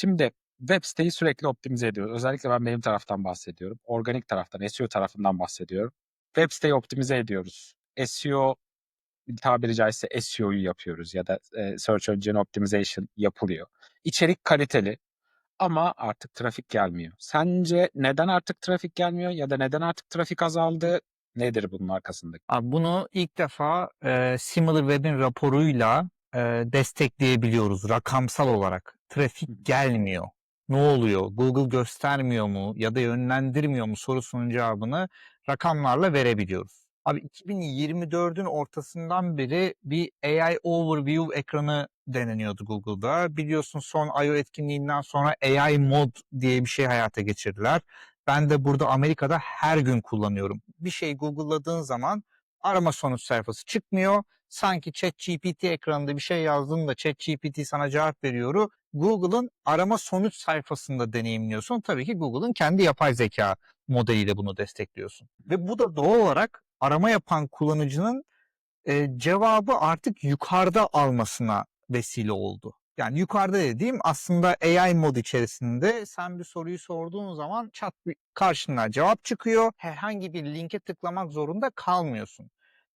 Şimdi web siteyi sürekli optimize ediyoruz. Özellikle ben benim taraftan bahsediyorum. Organik taraftan, SEO tarafından bahsediyorum. Web siteyi optimize ediyoruz. SEO tabiri caizse SEO'yu yapıyoruz ya da e, Search Engine Optimization yapılıyor. İçerik kaliteli ama artık trafik gelmiyor. Sence neden artık trafik gelmiyor ya da neden artık trafik azaldı? Nedir bunun arkasındaki? Abi bunu ilk defa e, SimilarWeb'in raporuyla e, destekleyebiliyoruz rakamsal olarak. Trafik gelmiyor. Ne oluyor? Google göstermiyor mu ya da yönlendirmiyor mu sorusunun cevabını rakamlarla verebiliyoruz. Abi 2024'ün ortasından beri bir AI Overview ekranı deneniyordu Google'da. Biliyorsun son I.O. etkinliğinden sonra AI Mod diye bir şey hayata geçirdiler. Ben de burada Amerika'da her gün kullanıyorum. Bir şey Google'ladığın zaman arama sonuç sayfası çıkmıyor. Sanki ChatGPT ekranında bir şey yazdığında ChatGPT sana cevap veriyor. Google'ın arama sonuç sayfasında deneyimliyorsun. Tabii ki Google'ın kendi yapay zeka modeliyle bunu destekliyorsun. Ve bu da doğal olarak arama yapan kullanıcının e, cevabı artık yukarıda almasına vesile oldu. Yani yukarıda dediğim aslında AI mod içerisinde sen bir soruyu sorduğun zaman bir- karşına cevap çıkıyor. Herhangi bir linke tıklamak zorunda kalmıyorsun.